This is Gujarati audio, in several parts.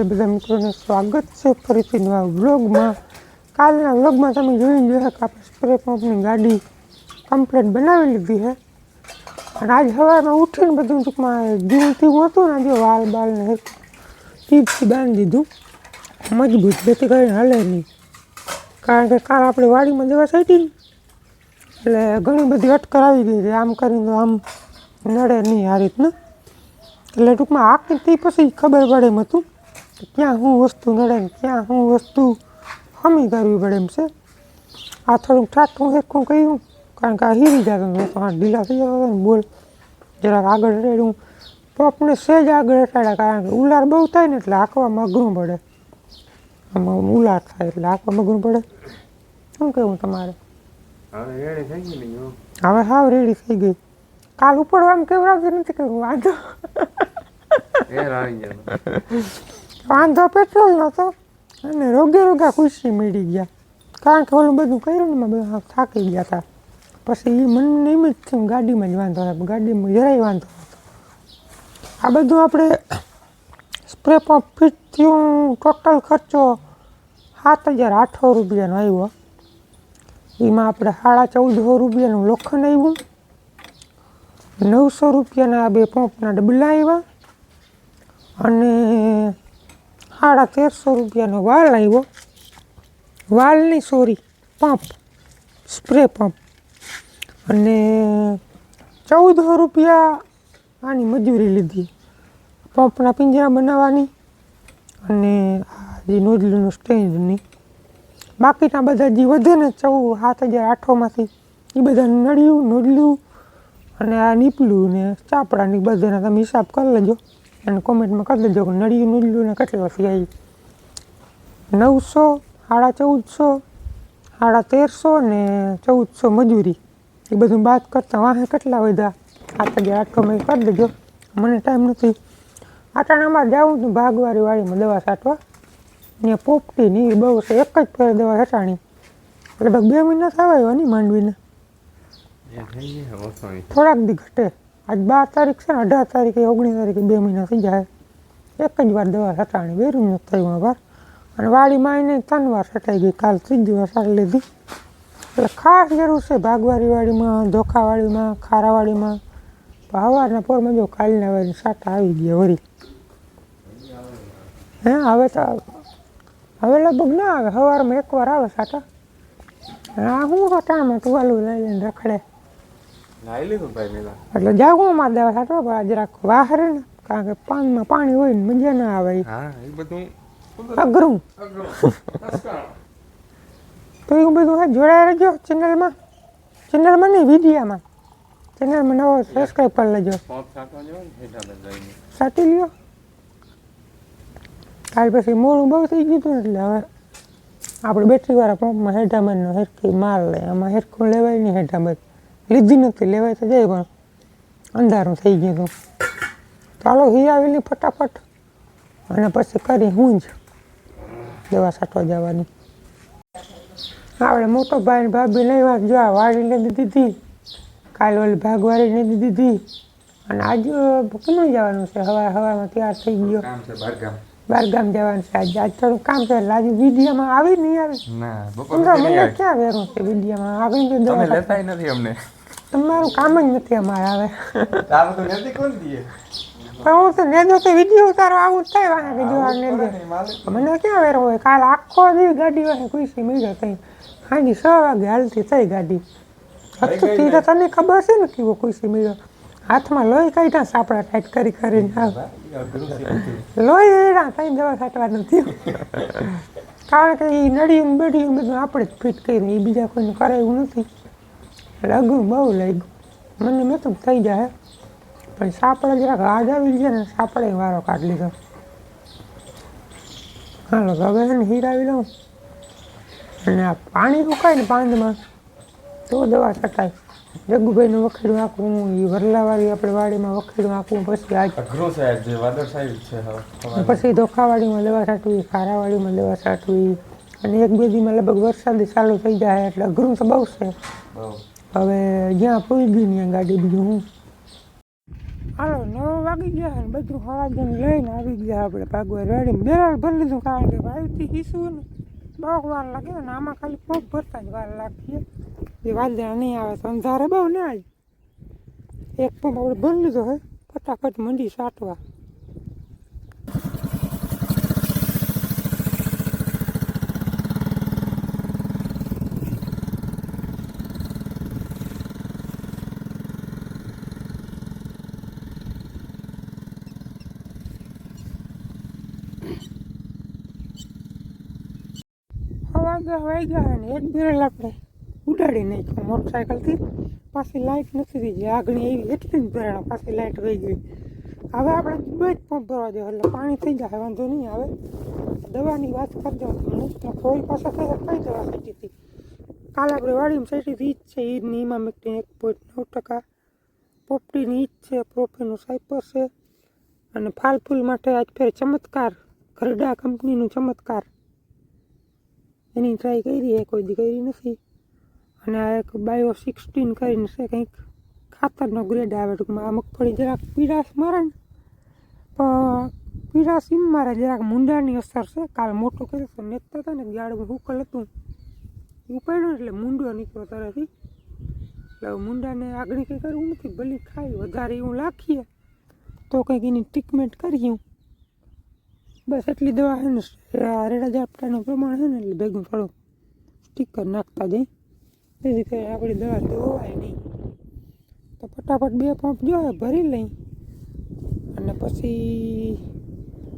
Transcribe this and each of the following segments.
એટલે બધા મિત્રોને સ્વાગત છે. ફરીથી નવા વ્લોગમાં. કાલના વ્લોગમાં તમે જોઈ લો કે આપણે સ્પ્રે પંપની ગાડી કમ્પ્લેટ બનાવી લીધી છે. અને આજ સવારમાં ઉઠીને બધું ટૂંકમાં જીવું તીવું હતું ને, આજે વાલ બાલ ને ટીપથી બાંધી દીધું. મજબૂત, જેથી કરીને હલે નહીં. કારણ કે કાલ આપણે વાડીમાં દવા છાંટી એટલે ઘણી બધી અટકર આવી ગઈ છે. આમ કરીને આમ નડે નહીં આ રીતના. એટલે ટૂંકમાં આખી તે પછી ખબર પડે એમ હતું. કે ક્યાં શું વસ્તુ નડે ને ક્યાં શું વસ્તુ હમી કરવી પડે એમ છે. આ થોડુંક ઠાઠું હેઠું કહ્યું કારણ કે આ હીરી જતો મેં તો હા ઢીલા થઈ જતો હતો ને બોલ. જરાક આગળ રેડું. પપને સહેજ આગળ હટાડ્યા કારણ કે ઉલાર બહુ થાય ને એટલે હાંકવામાં અઘરું પડે. આમાં ઉલાર થાય એટલે હાંકવામાં અઘરું પડે. શું કહેવું તમારે? હવે રેડી થઈ ગઈ કાલ હવે હાવ રેડી થઈ ગઈ. કાલ ઉપડવામાં કેવડાવતી નથી કે વાંધો? વાંધો પેટ્રોલ નહોતો અને રોગે રોગા ખુશી મળી ગયા. કારણ કે ઓલું બધું કર્યું ને બધા થાકી ગયા હતા. પછી એ મને એમ જ થયું ગાડીમાં જ વાંધો આવ્યો ગાડીમાં જરાય વાંધો હતો આ બધું આપણે સ્પ્રે પંપ ફિટ ટોટલ ખર્ચો સાત હજાર આઠસો રૂપિયાનો આવ્યો. એમાં આપણે સાડા ચૌદસો રૂપિયાનું લોખંડ આવ્યું નવસો રૂપિયાના બે પંપના ડબલા આવ્યા અને સાડા તેરસો રૂપિયાનો વાલ આવ્યો. વાલની સોરી, પંપ, સ્પ્રે પંપ. અને ચૌદસો રૂપિયા આની મજૂરી લીધી. પંપના પિંજરા બનાવવાની અને આ જે નોઝલીનું સ્ટેન્ડની બાકીના બધા જે વધે ને ચૌદ, સાત હજાર આઠોમાંથી એ બધા નળિયું નોડલું અને આ નીપલું ને ચાપડાની બધાના તમે હિસાબ કરી લેજો. અને કોમેન્ટમાં કરી દેજો કે નળિયું નોડલું ને કેટલા આવી. નવસો સાડા ચૌદસો સાડા તેરસો ને ચૌદસો મજૂરી. એ બધું બાદ કરતાં વાહે કેટલા વધ્યા? આટલા જે આટલો મેં કરી દેજો મને ટાઈમ નથી. આટાણામાં જાઉં તો ભાગવારી વાળીમાં દવા છાંટવા. ને પોપટી નહીં બહુ છે એક જ ફેર દવા છટાણી. લગભગ બે મહિના આવ્યો નહીં માંડવીને. થોડાક દી ઘટે. આજ બાર તારીખ છે ને, અઢાર તારીખે, ઓગણીસ તારીખે બે મહિના થઈ જાય. એક જ વાર દવા છટાણી બેરું નથી થયું વાર. અને વાડીમાં એને ત્રણ વાર સટાઈ ગઈ, કાલ ત્રીજી વાર સારી લીધી. એટલે ખાસ જરૂર છે ભાગવારીવાળીમાં ધોખાવાળીમાં ધોખાવાડીમાં ખારાવાડીમાં હવારના પોરમાં જો કાલના વાળી સાટા આવી ગયા વળી હે, હવે તો હવે લગભગ ના આવે સવારમાં એકવાર આવે સાટા. આ શું હટાણમાં ટુવાલું લઈ લઈને રખડે. એટલે જાગું માર દેવા સાટવા પણ જરાક વાહરે ને કારણ કે પાનમાં પાણી હોય ને મજા ના આવે હા એ બધું અઘરું. તો એવું બધું હા જોડાઈ રહેજો ચેનલમાં. ચેનલમાં નહીં વિડીયામાં. ચેનલમાં નવો સબસ્ક્રાઈબ કરી લેજો. છાંટવા સાટી લ્યો. કાલ પછી મોડું બહુ થઈ ગયું હતું એટલે હવે આપણે બેટરીવાળા પંપમાં હેઠામનનો હેરખી માર લે. આમાં હેરખું લેવાય નહીં હેઠામન લીધી નથી લેવાય તો જાય પણ અંધારું થઈ ગયું હતું. ચાલો હી આવેલી ફટાફટ. અને પછી કરી હું જ દવા છાંટવા જવાની. આપણે મોટો ભાઈ ને ભાભી લેવા જો આ વાળી લીધી દીધી કાલ ઓલી ભાગવાળી લીધી દીધી અને આજે કેમ જવાનું છે હવા હવામાં તૈયાર થઈ ગયો. બાર ગામ જવાનું છે આજે. આજ થોડું કામ છે એટલે આજે વિડીયામાં આવી નહીં આવે. ના મને ક્યાં વેરું છે વિડીયામાં? આવી નથી અમને. તમારું કામ જ નથી અમારે આવે તાર તો નથી કોણ દીએ પણ હું તો નેદો તો વીડિયો ઉતારો આવું થાય વાને કે જો આ નેદે મને ક્યાં વેરો હોય? કાલ આખો દી ગાડી વાળે ખુશી મળ્યો કઈ હાજી છ વાગે હાલતી થઈ ગાડી. હતી તો તને ખબર છે ને કેવો ખુશી મળ્યો હાથમાં લોહી કાઢ્યા સાપડા ટાઈટ કરી કરીને આવ લોહી એડા કઈ દવા છાંટવાનું થયું. કારણ કે એ નળિયું બેડિયું બધું આપણે જ ફિટ કર્યું એ બીજા કોઈને કરાયું નથી. અઘરું બહુ લાગ્યું. મને મેં તો થઈ જાય. પણ સાપડા જરાક હાજ આવી ગયા ને સાપડે વારો કાઢ લીધો. હાલો તો હવે છે ને હીરાવી લઉં. અને આ પાણી સુકાય ને પાંદમાં તો દવા છટાય. જગ્ગુભાઈનું વખેડું આખું એ વરલાવાળી આપણે વાડીમાં વખેડું આખું પછી આજ પછી ધોખાવાડીમાં લેવા છાંટવી ખારાવાડીમાં લેવા છાંટવી અને એક બે દીમાં લગભગ વરસાદ ચાલુ થઈ જાય એટલે અઘરું તો બહુ છે. બહુ. હવે જ્યાં પહોંચી ગઈ ત્યાં ગાડી બીજું હું. હાલો, નવ વાગી ગયા અને બધું હરાજન લઈને આવી ગયા આપણે ભાગવા રેડી. બેરલ ભરી લીધું કારણ કે ભાઈથી હીસું ને બહુ વાર લાગે ને આમાં ખાલી પગ ભરતા જ વાર લાગતી એ વાંધા નહીં આવે તો અંધારે બહુ ને એક પંપ આપણે ભરી લીધો હે ફટાફટ મંડી સાટવા. હવા જાય ને એક બેરલ આપણે ઉડાડી નાખ્યું મોટરસાયકલથી પાછી લાઇટ નથી થઈ ગઈ. આગળ એવી એટલી જ ભરાણા પાછી લાઇટ વહી ગઈ. હવે આપણે બે જ પંપ ભરવા દેવા એટલે પાણી થઈ જાય, વાંધો નહીં આવે. દવાની વાત કરજો તમને. કોઈ પાસે કઈ કઈ દવા છાંટી હતી. કાલે આપણે વાડીમાં છાંટી હતી છે, ઈદની ઇમામેક્ટિન એક પોઈન્ટ નવ ટકા. પોપટીની ઈજ છે પ્રોફેનું સાઇપર છે. અને ફાલ ફૂલ માટે આજ ફેર ચમત્કાર, ઘરડા કંપનીનું ચમત્કાર. એની ટ્રાય કરી એ કોઈ દી કરી નથી. અને આ એક બાયો સિક્સટીન કરીને છે, કંઈક ખાતરનો ગ્રેડ આવે ટૂંકમાં. આ મગફળી જરાક પીડાશ મારે ને. પણ પીડાશ એમ મારે, જરાક મૂંડાની અસર છે. કાલ મોટો કર્યો તો નેતા હતા ને ગાળું હુકલ હતું. ઉપાડ્યું એટલે મૂંડો નીકળ્યો તરફથી એટલે મુંડાને આગળ કંઈ કરવું નથી, ભલે ખાઈ વધારે એવું લાખીએ. તો કંઈક એની ટ્રીટમેન્ટ કરીએ. બસ એટલી દવા છે ને રેડા ઝાપટાનું પ્રમાણ છે ને, એટલે ભેગું થોડું સ્ટીકર નાખતા જઈ તેથી કરી આપણી દવા ધોવાય નહીં. તો ફટાફટ બે પંપ જો ભરી લઈ. અને પછી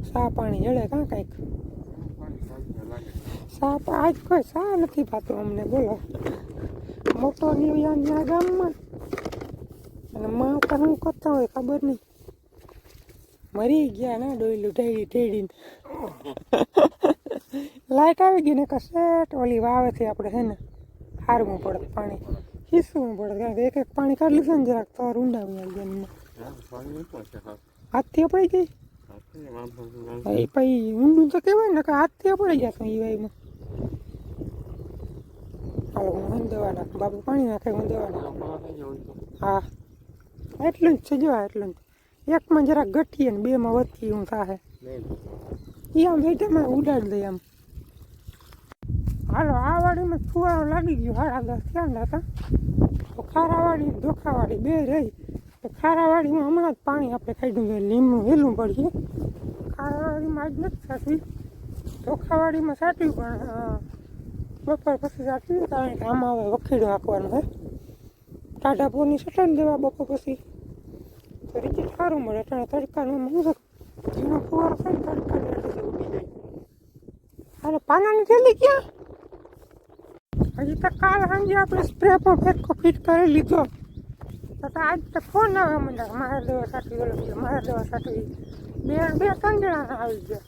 સા પાણી જડે કાં કાંઈક. સા આજ કોઈ સા નથી પાતું અમને, બોલો. મોટો નિવ્યાન ના ગામમાં. અને માં તો હું કરતા હોય ખબર નહીં. મરી ગયા ના ડોયલું ઢેડી ઢેડીને લાઇટ આવી ગઈ ને કશેટ ઓલી વાવેથી આપણે છે ને, હારવું પડે પાણી. ખીસવું પડે કારણ એક એક પાણી કાઢી લીધું ને જરાક, તો રૂંડા આવી ગયા હાથથી અપાઈ ગઈ? એ પછી ઊંડું તો કહેવાય ને કે હાથથી પડી ગયા એ વાયમાં. હાલો બાપુ પાણી નાખે, હું દવા હા. એટલું જ છે, જો એટલું જ. એકમાં જરાક ઘટીએ ને બેમાં વધતી હું થાય એ આમ વેટામાં ઉડાડી દઈએ આમ હાલો, આ વાડીમાં ફુવારો લાગી ગયો. હાડા દસ ને હતા તો ખારાવાડી ધોખાવાડી બે રહી. તો ખારાવાડીમાં હમણાં જ પાણી આપણે કાઢ્યું છે. લીમનું હેલું પડીએ ખારાવાડીમાં આજ નથી સાચવી. ધોખાવાડીમાં સાચવ્યું પણ બપોર પછી સાચવ્યું. કારણ કે આમાં હવે વખીડો હાંકવાનો છે. ટાઢા પોરની સટન દેવા બપોર પછી. રીતે સારું મળે. એટલે તડકાનું હું જીનો ફુવારો થાય ને તડકાની એટલે ઉડી જાય. અરે પાનાની થેલી ક્યાં? હજી તો કાલ સાંજે આપણે સ્પ્રે પણ ફેરકો ફિટ કરી લીધો. તો આજ તો ફોન આવે મને, મારા દવા સાચવી ઓલો કે મારા દવા સાચવી બે બે ત્રણ જણા આવી ગયા.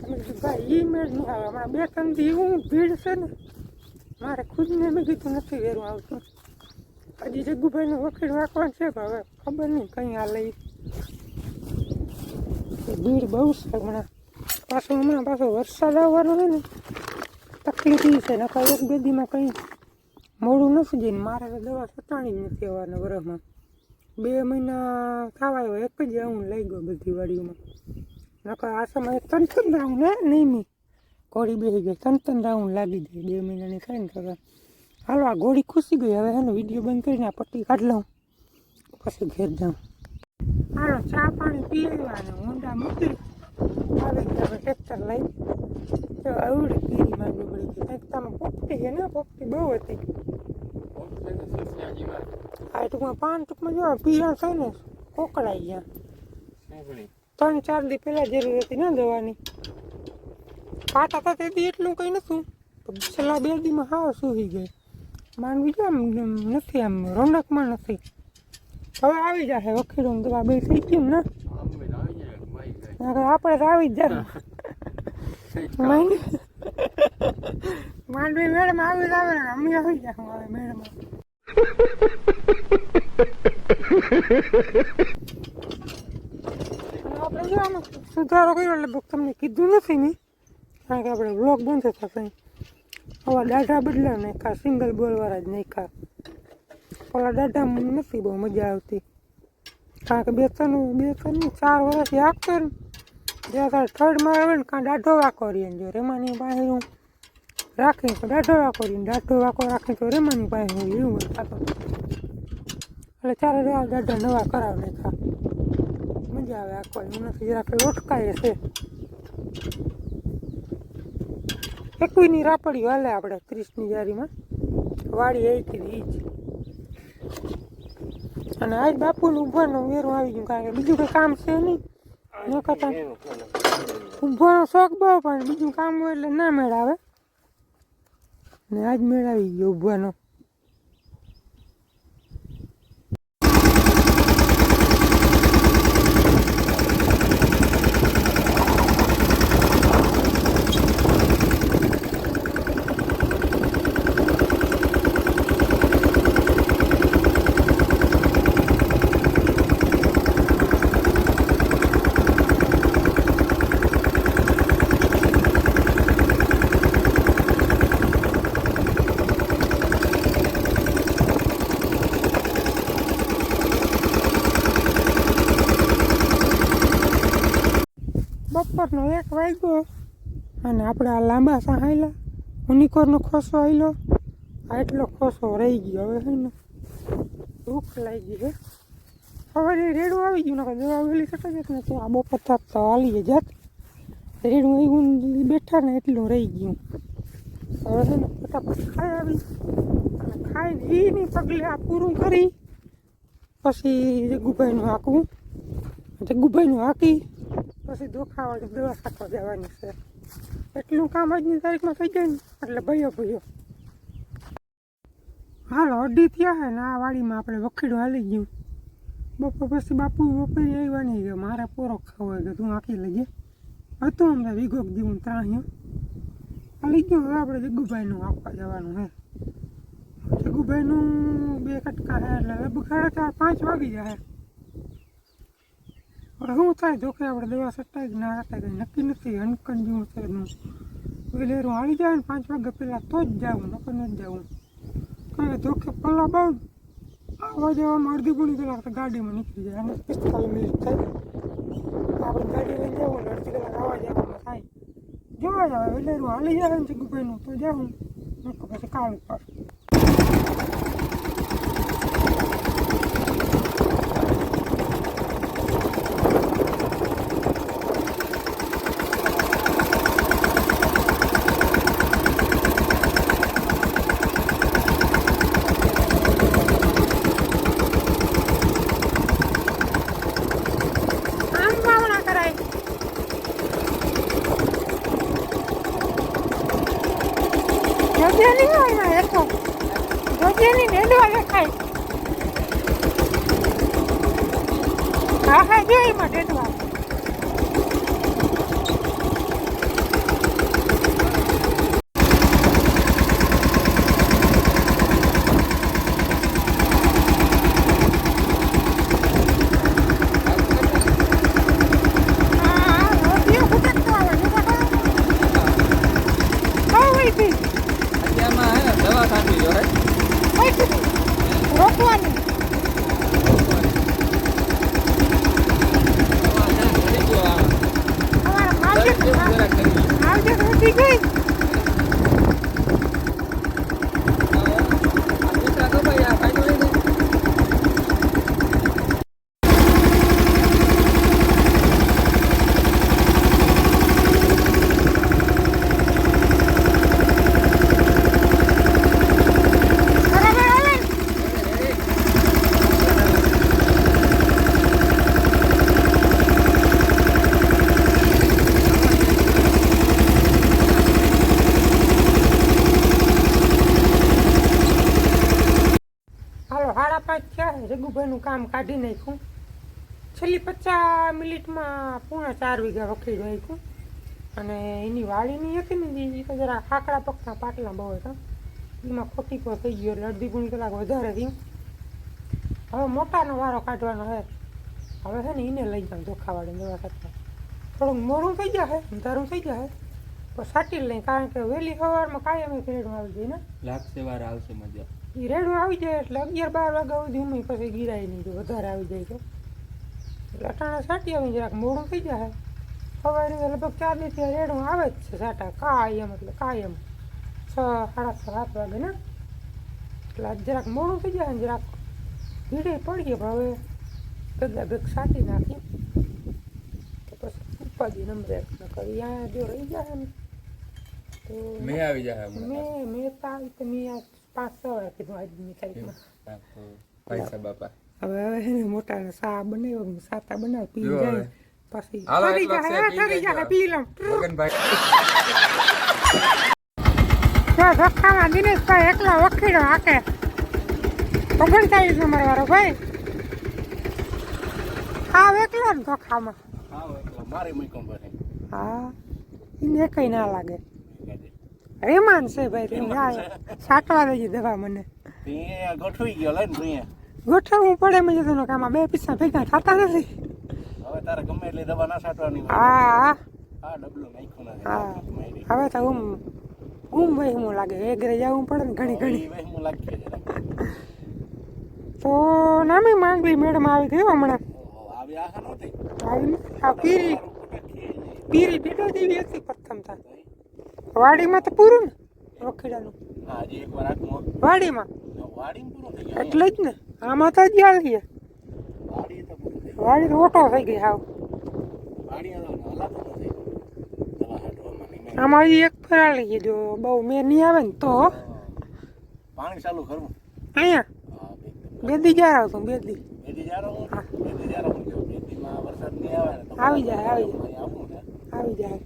તમે કીધું, ભાઈ એ મેળ નહીં આવે. હમણાં બે ત્રણ દી હું ભીડ છે ને? મારે ખુદને મેં કીધું નથી વેરું આવતું. હજી જગ્ગુભાઈનું વકીલ વાંકવાનું છે પણ હવે ખબર નહીં કઈ આ લઈ. ભીડ બહુ છે હમણાં. પાછો હમણાં પાછો વરસાદ આવવાનો છે ને, તકલીફ એ છે, નકર એક ગદીમાં દીમાં કંઈ મોડું નથી જઈને મારે તો દવા સટાણી નથી આવવાના વરસમાં બે મહિના થવા આવ્યો એક જ આવું લઈ ગયો બધી વાડીઓમાં. નકર આ સમયે ત્રણ ત્રણ રાઉન્ડ ને નહીં ઘોડી બેસી ગઈ ત્રણ ત્રણ રાઉન્ડ લાગી જાય, બે મહિનાની થાય ને તો હાલો, આ ગોળી ખુશી ગઈ. હવે એનો વીડિયો બંધ કરીને આ પટ્ટી કાઢ લઉં. પછી ઘેર જાઉં. હાલો, ચા પાણી પી અને ઊંડા મૂકી આવી હવે ટ્રેક્ટર લઈ તો આવડી પીરી માં ડુબળી ગઈ કંઈક તમે પોપટી છે ને, પોપટી બહુ હતી. આ ટૂંકમાં પાન ટૂંકમાં જો પીરા છે ને કોકડાઈ ગયા. ત્રણ, ચાર દી પહેલાં જરૂર હતી ને દવાની. પાટા હતા તેથી એટલું કંઈ નતું છેલ્લા બે દીમાં હાવ સૂઈ ગઈ. માનવી જો આમ નથી આમ, રોનકમાં નથી. હવે આવી જશે વખીડો દવા બે થઈ ગયું ને. આપણે આવી જ જાય માંડવી. માંડવી મેડમ આવી જ આવે ને, અમે આવી જાય હવે મેડમ આપણે જો સુધારો કર્યો એટલે તમને કીધું નથી ને કારણ કે આપણે બ્લોક બંધ થશે. આવા દાઢા બદલા નાખ્યા સિંગલ બોલવાળા જ નાખ્યા ઓલા દાઢા નથી બહુ મજા આવતી. કારણ કે બે ત્રણ બે ત્રણ ચાર વર્ષથી આપતો ને જ્યાં તારે થર્ડમાં આવે ને કાં દાઢો વાકો રહીએ જો રેમાની પાસે હું રાખી તો દાઢો વાકો રહીને દાઢો વાકો રાખીને તો રેમાની પાસે હું એવું થતું એટલે ચારે દાઢા નવા કરાવ નાખ્યા મજા આવે આખો એમનાથી જરાક લોટકાય છે એકવીની રાપડી હાલે આપણે ત્રીસની જારીમાં. વાડી આવી હતી જ અને આજ બાપુનું ઊભાનું વેરું આવી ગયું કારણ કે બીજું કંઈ કામ છે નહીં. ન. કરતા ઊભાનો શોખ બહુ પણ બીજું કામ હોય એટલે ના મેળ આવે ને આજ મેળ આવી ગયો ઊભાનો બપોરનો એક વાગ્યો અને આપણે આ લાંબા સહાયલા ઉનિકોરનો ખોસો આવેલો આ એટલો ખોસો રહી ગયો હવે હે ને. ભૂખ લાગી છે હવે એ રેડું આવી ગયું, નકર દવા વહેલી સટા જ ને તો આ બપોર થાત તો હાલી જાત. રેડું આવ્યું ને બેઠા ને એટલું રહી ગયું. હવે છે ને ફટાફટ ખાઈ આવી. અને ખાઈને એની પગલે આ પૂરું કરી. પછી જગ્ગુભાઈનું હાંકવું. જગ્ગુભાઈનું હાંકી. પછી દુખાવાની દવા ખાવા જવાની છે. એટલું કામ આજની તારીખમાં થઈ જાય ને, એટલે ભયો ભયો. હાલો, અઢી થયા ને, આ વાડીમાં આપણે વખીડું હાલી ગયું. બપોર પછી બાપુ બપોરે આવ્યા નહીં ગયો. મારે પોરો ખાવો હોય કે તું આખી લઈ હતું અમને વિગોક દીવું ત્રાણ્યો હાલી ગયો, હવે આપણે જગ્ગુભાઈનું આપવા જવાનું હે. જગ્ગુભાઈનું બે કટકા હે, એટલે લગભગ સાડા ચાર, પાંચ વાગી જાય હવે શું થાય? જોકે આપણે દવા સટાય કે ના સટાય કંઈ નક્કી નથી. હનકન જેવું છે એનું વેલેરું આવી જાય ને પાંચ વાગે પહેલાં તો જ જાવું નકર નથી જાઉં. કારણ કે જોકે પહેલાં બહુ આવવા જવામાં અડધી પૂરી કલાક તો ગાડીમાં નીકળી જાય. અને પિસ્તાલીસ મિનિટ થાય. આપણે ગાડી લઈને જવું ને અડધી કલાક આવવા જવામાં થાય. જોવા જાવ, વેલેરું હાલી જાય ને ગુભાઈનું તો જાઉં. નકર પછી કાલ ઉપર આમ વાવણા કરાય જોજેની વાવણા હેઠો જોજેની નેડવા દેખાય હા હા જો એમાં નેડવા હા રોટીઓ ફૂટતો આવે જો બહુ વૈતી અત્યારમાં હે ને દવા ખાંડવી જો હે વૈતી રોકવાની દવા ના કરી ગયો આ અમારા માવજે દસ દિવસ જરાક કરી માવજે રોટી ગઈ આ પૈસા કપાઈ આ ફાયદો લઈ લે બરાબર આવે ને? હાલો સાડા પાંચ થયા છે જગુભાઈનું કામ કાઢી નાખ્યું છેલ્લી પચાસ મિનિટમાં પૂર્ણ ચાર વીઘા વખરી નાખ્યું અને એની વાળીની હતી ને એ તો જરા ખાકડા પગના પાટલા બહુ હતા. એમાં ખોટી પર થઈ ગયો એટલે અડધી પૂણી કલાક વધારે થયું. હવે મોટાનો વારો કાઢવાનો છે. હવે છે ને એને લઈ જાઉં ધોખાવાળી દવા કરતા. થોડુંક મોડું થઈ જશે અંધારું થઈ જાય તો સાટી લઈ કારણ કે વહેલી સવારમાં કાયમ એક રેડું આવી જાય ને. લાગશે વાર આવશે મજા. એ રેડમાં આવી જાય એટલે અગિયાર બાર વાગ્યા સુધી હું પછી ગિરાય નહીં વધારે આવી જાય તો. એટલે અટાણે સાટી આવી જરાક મોડું થઈ જાય. સવારે લગભગ ચાર ત્યાં રેડું આવે જ છે સાટા. કાયમ એટલે કાયમ. છ સાડા છ સાત વાગે ને? એટલે જરાક મોડું થઈ જાય ને જરાક ભીડે પડીએ પણ હવે ભેગા ભેગ સાટી નાખી. તો પછી ઉપાડી નંબર કરી અહીંયા જો રહી જાય ને તો મેં આવી જાય મેં મેં તો મેં પાંચ છ વાર કીધું આજની તારીખમાં. પૈસા બાપા. હવે હવે હે મોટા સા બનાવ્યો સાતા બનાવ પી જાય. પછી ઠરી જાય પી ઠરી જાય. પી લઉં મગનભાઈ. જો ધક્કામાં દિનેશભાઈ એકલો વખીડો હાકે ઓગણચાલીસ નંબર વાળો ભાઈ. હા એકલો ને ધોખામાં હા એને કઈ ના લાગે. રેમાન છે ભાઈ સાટવા દેજી દવા મને. તે ગોઠવી ગયો લઈને ગોઠવવું પડે મેં તો કામાં બે પૈસા ભેગા થતા નથી. હવે તારે ગમે એટલી દવા ના છાંટવાની. હા. હા આ ડબલું નાખ્યું. નાખ્યું હવે તો હું હું વહેમું લાગે. લાગે એગરે જવું પડે ને ઘણી ઘણી. વહેમું લાગે. તો નામી માંગવી મેડમ આવી ગયો હમણાં. આવી આશા નહોતી. આવી ને આ પીરી. પીરી બીડો જેવી હતી પ્રથમ તા. વાડીમાં તો પૂરું ને? વખીડાનું. હા, જે એકવાર આખું વાડીમાં? વાડીમાં પૂરું થઈ ગયું. એટલે જ ને. આમાં તો જ આવીએ વાડી તો વાડી તો ઓટો થઈ ગઈ હાવ. તો. આમાં એક ફરાળી જો બહુ મેં નહીં આવે ને તો. પાણી ચાલુ કરવું. અહીંયા? બેદી જ્યાં આવતું બેદી? બેદી આવે તો જાય, આવી જાય. આવું જાય.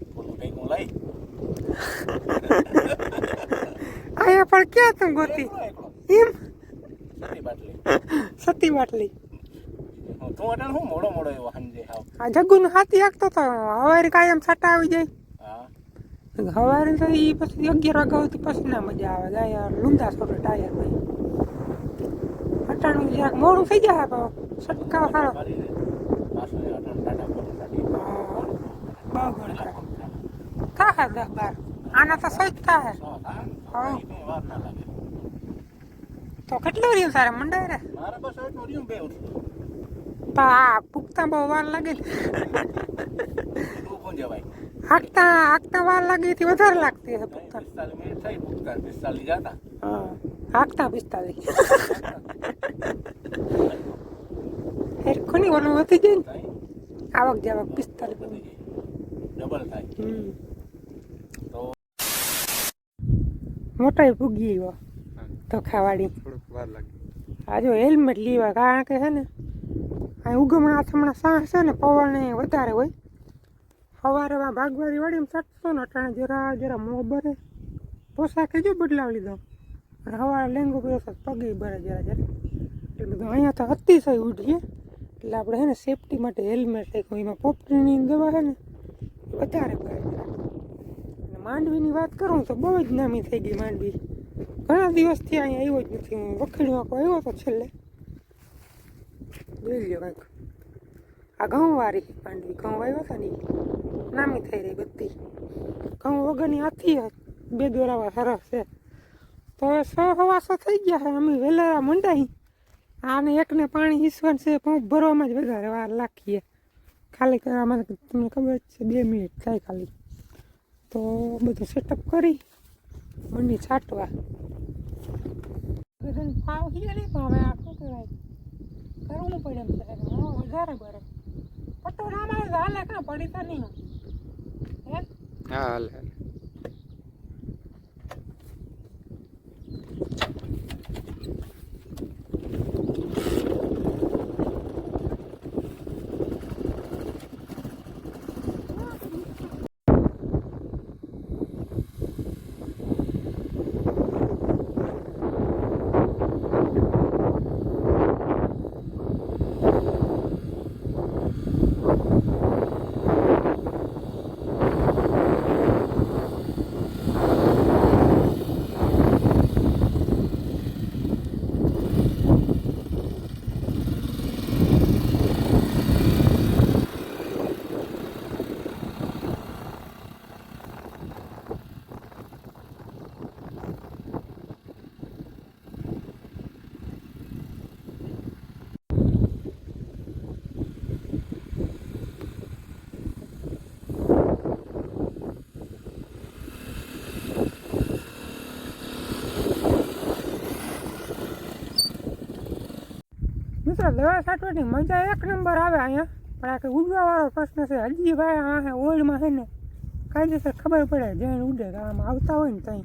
અહીંયા પણ ક્યાં તું ગોતી? એમ? સતી બાટલી. સતી બાટલી. તું અટાણ હું મોડો મોડો એવો સાંજે આવ આ જગ્ગુનું હાથી હાંકતો તો હવારે કાયમ છટા આવી જાય. હવારે તો એ પછી અગિયાર વાગ્યા સુધી પછી ના મજા આવે. ગાય લૂંધા છોડે ટાયર ભાઈ અટાણું જરાક મોડું થઈ જાય તો છટકાવ સારો થાય દસ બાર? આના તો સોચ થાય થાય હા. તો કેટલું રહ્યું તારે મંડાય રે મારે બસ એટલું રહ્યું બે તો આ પૂગતા બહુ વાર લાગે હાંકતા હાંકતા વાર લાગે થી વધારે લાગતી હે પુખતા મિનિટ થઈ પૂછતા પિસ્તાલીસ જતા. હા હાંકતા પિસ્તાલીસ. હેરખુની ઓલું વધી જાય ને? આવક જાવક પિસ્તાલીસ ડબલ થાય. મોટા તો મોટો પૂગી ગયો. ધોખાવાડી થોડુંક વાર લાગે. જો હેલ્મેટ લેવા કારણ કે છે ને આ ઉગમણા અથમણા સાહ છે ને પવન વધારે હોય. સવારેમાં ભાગવારી વાળી ચડતો ને અટાણે જરા જરા મોં ભરે પોશાકે જો બદલાવી લીધો. સવારે લેંગો પીરો પગે ભરે જરા જરા. એટલે બધું અહીંયા તો અતિશય ઉઠીએ એટલે આપણે છે ને સેફટી માટે હેલ્મેટ એક એમાં પોપટીની દવા છે ને વધારે ભરે અને માંડવીની વાત કરું તો બહુ જ નામી થઈ ગઈ માંડવી. ઘણા દિવસથી અહીંયા આવ્યો જ નથી. હું વખીડી કોઈ આવ્યો તો છેલ્લે. જોઈ લ્યો કંઈક. આ ઘઉં વારી પાંડવી. ઘઉં વાવ્યો હતા ને નામી થઈ રહી બધી. ઘઉં વગરની આથી બે દોરાવા સરસ છે. તો હવે સો હવાસો થઈ ગયા છે. અમે વહેલા મંડાઈ આને એકને પાણી ઈસવાનું છે. પંપ ભરવામાં જ વધારે વાર લાખીએ ખાલી કરવામાં તમને ખબર જ છે, બે મિનિટ થાય ખાલી. તો બધું સેટઅપ કરી. મંડી છાંટવા. બધાને ફાવ હીએ નહીં પણ હવે આ શું કહેવાય? કરવું પડે એમ છે. વધારે બરે પટોળામાં આવે તો હાલે કાં પડી તો નહીં. હે? હા હાલે. મિત્રો દવા છાંટવાની મજા એક નંબર આવે અહીંયા. પણ આ કંઈ ઉડવાવાળો પ્રશ્ન છે. હજી ભાઈ આ ઓઇલમાં છે ને કાયદેસર ખબર પડે જઈને ઉડે આમ આવતા હોય ને ત્યાં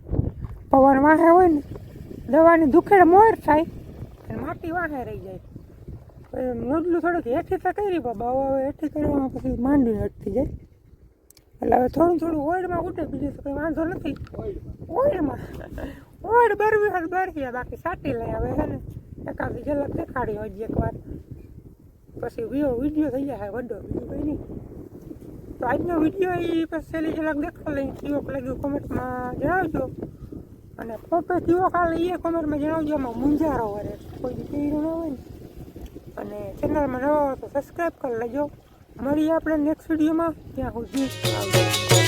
પવન વાહે હોય ને દવાની દુખેડ મોર થાય. અને માટી વાહે રહી જાય. નોડલું થોડુંક હેઠી તો કરી બાબા હવે હેઠી કરવામાં પછી માંડી અટકી જાય. એટલે હવે થોડું થોડું ઓઇલમાં ઉડે બીજું તો કંઈ વાંધો નથી. ઓઇલમાં? ઓઇલ બરવી હોય બરવી બાકી સાટી લઈ આવે છે ને. એકાદી ઝલક દેખાડી એક વાર. પછી વીડિયો વીડિયો થઈ જાય, વડો, બીજું કંઈ નહીં. તો આજનો વીડિયો એ પછી છેલ્લી ઝલક દેખાડી લઈ કેવો લાગ્યું કોમેન્ટમાં જણાવજો. અને પોપે કેવો ખાલે એ કોમેન્ટમાં જણાવજો આમાં મૂંઝારો વરે. કોઈ પહેર્યું ન હોય ને. અને ચેનલમાં નવો તો સબસ્ક્રાઈબ કરી લેજો. મળીએ આપણે નેક્સ્ટ વિડીયોમાં ત્યાં સુધી આવજો.